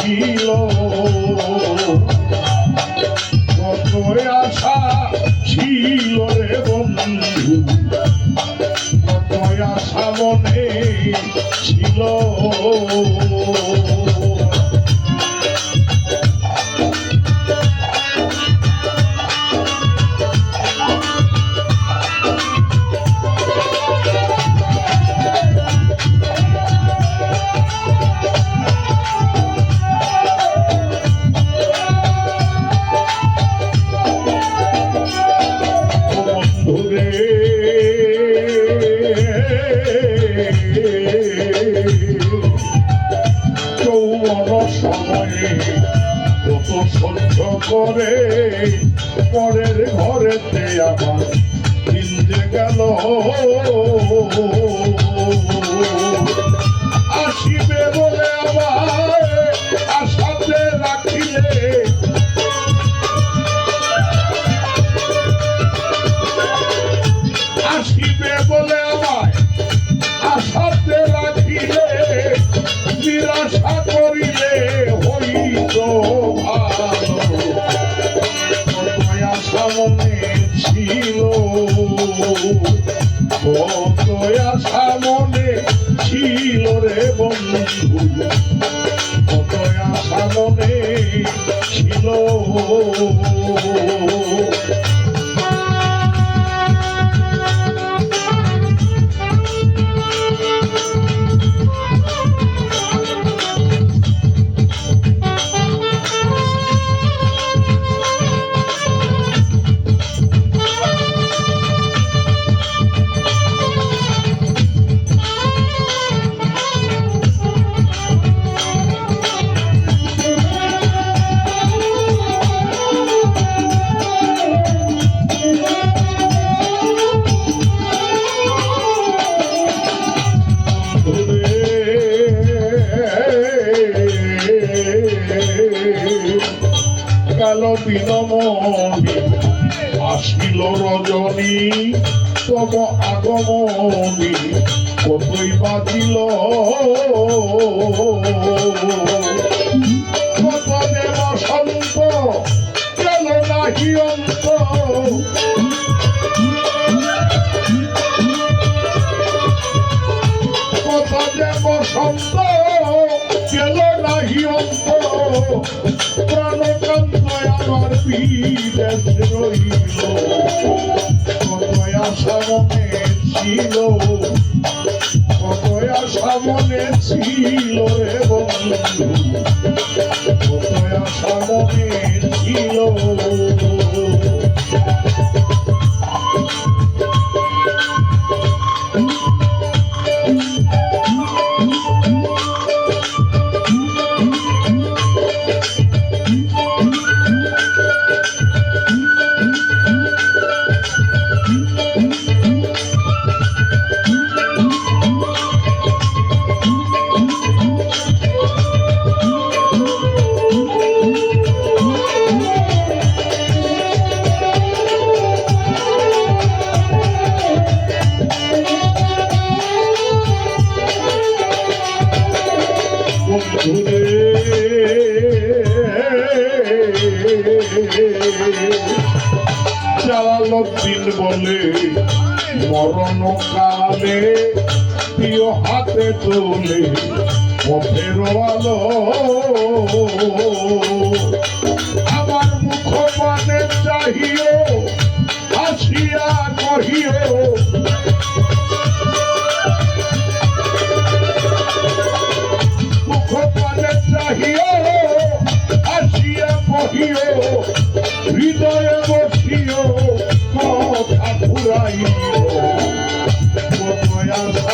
ছিল। কত আশা ছিল রে বন্ধু কত আশা মনে ছিল। পরের ঘরেতে আমার কিনতে গেল। আসিবে বলে আমার আশাতে রাখিলে। আসিবে বলে আমায় আশাতে রাখিলে, নিরাশা করিলে হইত ভালো মনে ছিল। কতই আশা মনে ছিল। রে বন্ধু কতই আশা মনে ছিল। কালো বিনমনি আসিল রজনী, তব আগমনী, কতই বাজিল। কত দেব সন্ত গেল নাহি অন্ত? কত দেব সন্ত গেল নাহি অন্ত? আমার বিদেশ রইল কত আশা মনে ছিল কত আশা মনে ছিল রে বন্ধু কত আশা মনে ছিল জালালুদ্দিন বলে, মরণ কালে প্রিয় হাতে তোলে, পথের আলো। আমার মুখ মানে চাহিও, হাসিয়া কহিও। মুখ পানে চাহিও আসিয়া কহিও।